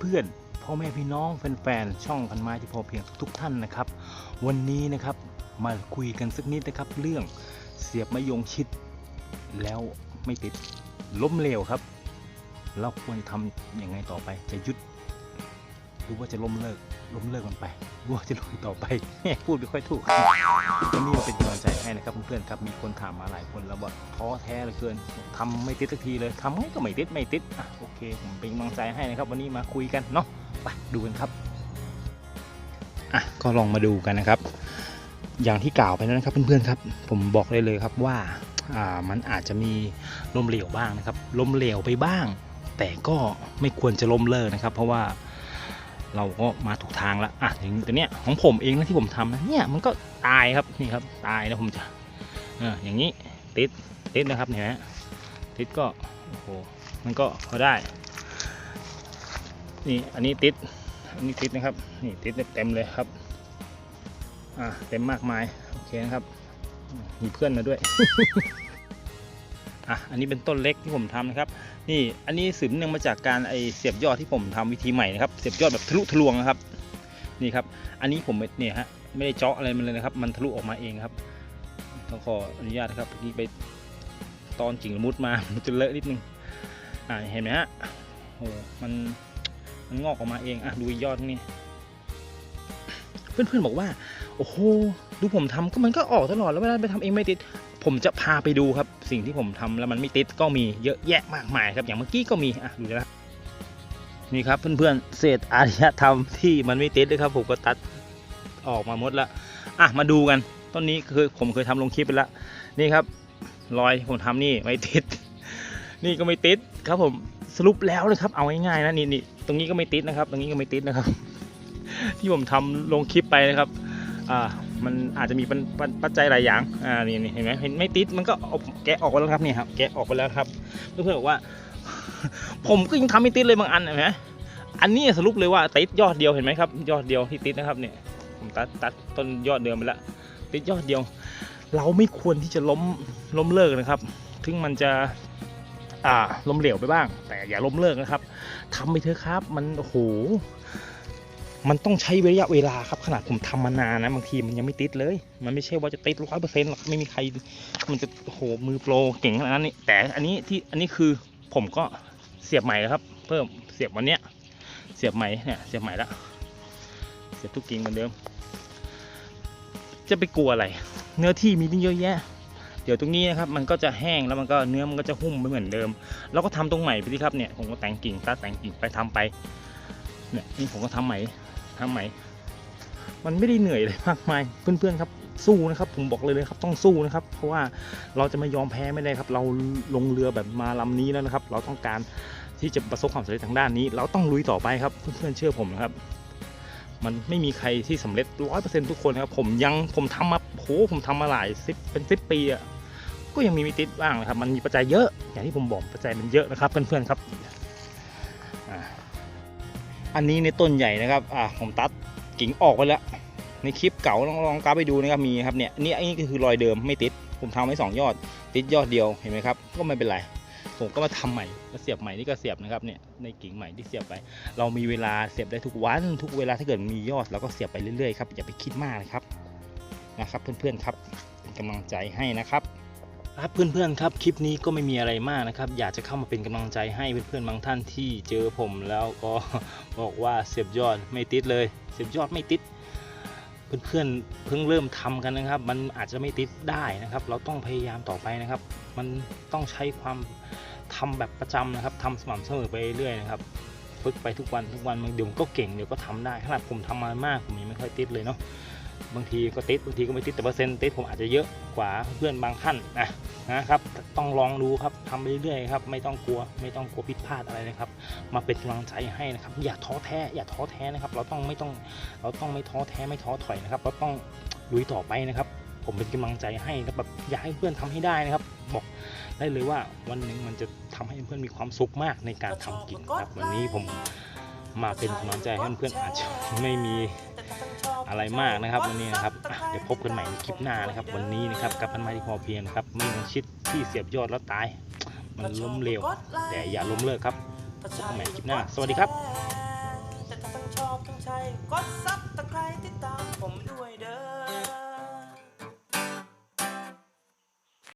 เพื่อนๆพ่อแม่พี่น้องแฟนๆช่องพันไม้ที่พอเพียงทุกท่านนะครับ วันนี้นะครับมาคุยกันสักนิดนะครับ เรื่องเสียบมะยงชิด แล้วไม่ติดล้มเหลวครับ เราควรทำยังไงต่อไปจะยุดหรือว่าจะล้มเลิก ล้มเลิกมันไปหรือว่าจะลุยต่อไปพูดไม่ค่อยถูกวันนี้มาเป็นกำลังใจให้นะครับเพื่อนๆครับมีคนถามมาหลายคนแล้วว่าท้อแท้เหลือเกินทำไม่ติดสักทีเลยทำก็ไม่ติดไม่ติดอะโอเคผมเป็นกำลังใจให้นะครับ วันนี้มาคุยกันเนาะไปดูกันครับอะก็ลองมาดูกันนะครับ อย่างที่กล่าวไปแล้วนะครับเพื่อนๆครับ ผมบอกเลยเลยครับว่าอ่ามันอาจจะมีล้มเหลวบ้างนะครับล้มเหลวไปบ้าง แต่ก็ไม่ควรจะล้มเลิกนะครับ เพราะว่า เราก็มาถูกทางแล้วอะอย่างตัวเนี้ยของผมเองนะที่ผมทำนะเนี่ยมันก็ตายครับนี่ครับตายแล้วผมจะเอออย่างนี้ติดติดนะครับเห็นไหมติดก็โอ้โหมันก็พอได้ นี่อันนี้ติดอันนี้ติดนะครับนี่ติดเต็มเลยครับอ่าเต็มมากมายโอเคนะครับมีเพื่อนมาด้วย อะอันนี้เป็นต้นเล็กที่ผมทำนะครับ นี่อันนี้สืบเนื่องมาจากการไอเสียบยอดที่ผมทำวิธีใหม่นะครับเสียบยอดแบบทะลุทะลวงนะครับนี่ครับ อันนี้ผมเนี่ยฮะไม่ได้เจาะอะไรมันเลยนะครับ มันทะลุออกมาเองครับต้องขออนุญาตนะครับนี่ไปตอนกิ่งมุดมามันจะเลอะนิดนึงอ่าเห็นไหมฮะโอ้มันมันงอกออกมาเองอะดูยอดนี่เพื่อนๆบอกว่า โอ้โหดูผมทำก็มันก็ออกตลอดแล้วเวลาไปทำเองไม่ติด ผมจะพาไปดูครับ สิ่งที่ผมทำแล้วมันไม่ติดก็มีเยอะแยะมากมายครับอย่างเมื่อกี้ก็มีอะดูนะนี่ครับเพื่อนๆเศษอารยธรรมที่มันไม่ติดนะครับผมก็ตัดออกมาหมดละอะมาดูกันต้นนี้คือผมเคยทำลงคลิปไปแล้วนี่ครับรอยผมทำนี่ไม่ติด นี่ก็ไม่ติดครับผมสรุปแล้วนะครับเอาง่ายๆนะนี่นี่ตรงนี้ก็ไม่ติดนะครับ ตรงนี้ก็ไม่ติดนะครับ ที่ผมทำลงคลิปไปนะครับ อ่า มันอาจจะมีปัจปัจปัจจัยหลายอย่างอ่านี่นี่เห็นไหมเห็นไม่ติดมันก็เอาแกะออกไปแล้วครับเนี่ยครับแกะออกไปแล้วครับเพื่อนๆบอกว่า ผมก็ยังทำไม่ติดเลยบางอันเห็นไหมอันนี้สรุปเลยว่าติดยอดเดียวเห็นไหมครับ ยอดเดียวที่ติดนะครับเนี่ยผมตัดตัดต้นยอดเดิมไปแล้วติดยอดเดียว เราไม่ควรที่จะล้มล้มเลิกนะครับ ถึงมันจะอ่าล้มเหลวไปบ้าง แต่อย่าล้มเลิกนะครับทำไปเถอะครับ มันโอ้โห มันต้องใช้ระยะเวลาครับขนาดผมทำมานานนะบางทีมันยังไม่ติดเลย มันไม่ใช่ว่าจะติดร้อยเปอร์เซ็นต์หรอกไม่มีใคร มันจะโหมือโปรเก่งขนาดนั้นนี่แต่อันนี้ที่อันนี้คือผมก็เสียบใหม่ครับ เพิ่มเสียบวันเนี้ย เสียบใหม่เนี่ยเสียบใหม่แล้วเสียบทุกกิ่งเหมือนเดิม จะไปกลัวอะไร เนื้อที่มีตั้งเยอะแยะเดี๋ยวตรงนี้นะครับมันก็จะแห้งแล้วมันก็เนื้อมันก็จะหุ้มไม่เหมือนเดิม แล้วก็ทำตรงใหม่ไปที่ครับเนี่ยผมก็แต่งกิ่งตัดแต่งกิ่งไปทำไปเนี่ยนี่ผมก็ทำใหม่ ทำใหม มันไม่ได้เหนื่อยเลยมากมายเพื่อนๆครับสู้นะครับ ผมบอกเลยเลยครับต้องสู้นะครับ เพราะว่าเราจะไม่ยอมแพ้ไม่ได้ครับ เราลงเรือแบบมาลำนี้แล้วนะครับ เราต้องการที่จะประสบความสำเร็จทางด้านนี้ เราต้องลุยต่อไปครับเพื่อนๆเชื่อผมนะครับ มันไม่มีใครที่สำเร็จร้อยเปอร์เซ็นต์ทุกคนครับ ผมยังผมทำมาโหผมทำมาหลายสิบเป็นสิบปีอะก็ยังมีมิติบ้างนะครับ มันมีปัจจัยเยอะ อย่างที่ผมบอกปัจจัยมันเยอะนะครับเพื่อนๆครับอ่า อันนี้ในต้นใหญ่นะครับอ่าผมตัดกิ่งออกไปแล้ว ในคลิปเก่าลองลองกลับไปดูนะครับมีครับเนี่ยนี่อันนี้ก็คือรอยเดิมไม่ติด ผมทำไว้สองยอด ติดยอดเดียวเห็นไหมครับก็ไม่เป็นไรผมก็มาทำใหม่ก็เสียบใหม่นี่ก็เสียบนะครับเนี่ยในกิ่งใหม่ที่เสียบไป เรามีเวลาเสียบได้ทุกวันทุกเวลาถ้าเกิดมียอดเราก็เสียบไปเรื่อยๆครับอย่าไปคิดมากนะครับนะครับ เพื่อนๆครับเป็นกำลังใจให้นะครับ ครับเพื่อนๆครับคลิปนี้ก็ไม่มีอะไรมากนะครับ อยากจะเข้ามาเป็นกำลังใจให้เพื่อนๆบางท่านที่เจอผมแล้วก็บอกว่าเสียบยอดไม่ติดเลย เสียบยอดไม่ติด เพื่อนๆเพิ่งเริ่มทำกันนะครับ มันอาจจะไม่ติดได้นะครับ เราต้องพยายามต่อไปนะครับ มันต้องใช้ความทำแบบประจำนะครับทำสม่ำเสมอไปเรื่อยๆนะครับฝึกไปทุกวันทุกวันเดี๋ยวก็เก่งเดี๋ยวก็ทำได้ขนาดผมทำมามากผมยังไม่ค่อยติดเลยเนาะ บางทีก็ติดบางทีก็ไม่ติดแต่เปอร์เซ็นต์ติดผมอาจจะเยอะกว่าเพื่อนบางท่านนะนะครับต้องลองดูครับทำไปเรื่อยๆครับไม่ต้องกลัวไม่ต้องกลัวผิดพลาดอะไรนะครับ มาเป็นกำลังใจให้นะครับอย่าท้อแท้อย่าท้อแท้นะครับ เราต้องไม่ต้องเราต้องไม่ท้อแท้ไม่ท้อถอยนะครับ เราต้องลุยต่อไปนะครับ ผมเป็นกำลังใจให้นะครับแบบอยากให้เพื่อนทำให้ได้นะครับ บอกได้เลยว่าวันหนึ่งมันจะทำให้เพื่อนมีความสุขมากในการทำกินครับวันนี้ผมมาเป็นกำลังใจให้เพื่อนอาจจะไม่มี อะไรมากนะครับวันนี้นะครับเดี๋ยวพบกันใหม่ในคลิปหน้านะครับ วันนี้นะครับกับพันไม้ที่พอเพียงครับไม่งั้นชิดที่เสียบยอดแล้วตาย มันล้มเร็ว แต่อย่าล้มเลิกครับพบกันใหม่คลิปหน้า สวัสดีครับแต่ถ้าทั้งชอบทั้งชักดซับตะไคร้ติดตามผมด้วยเด้อ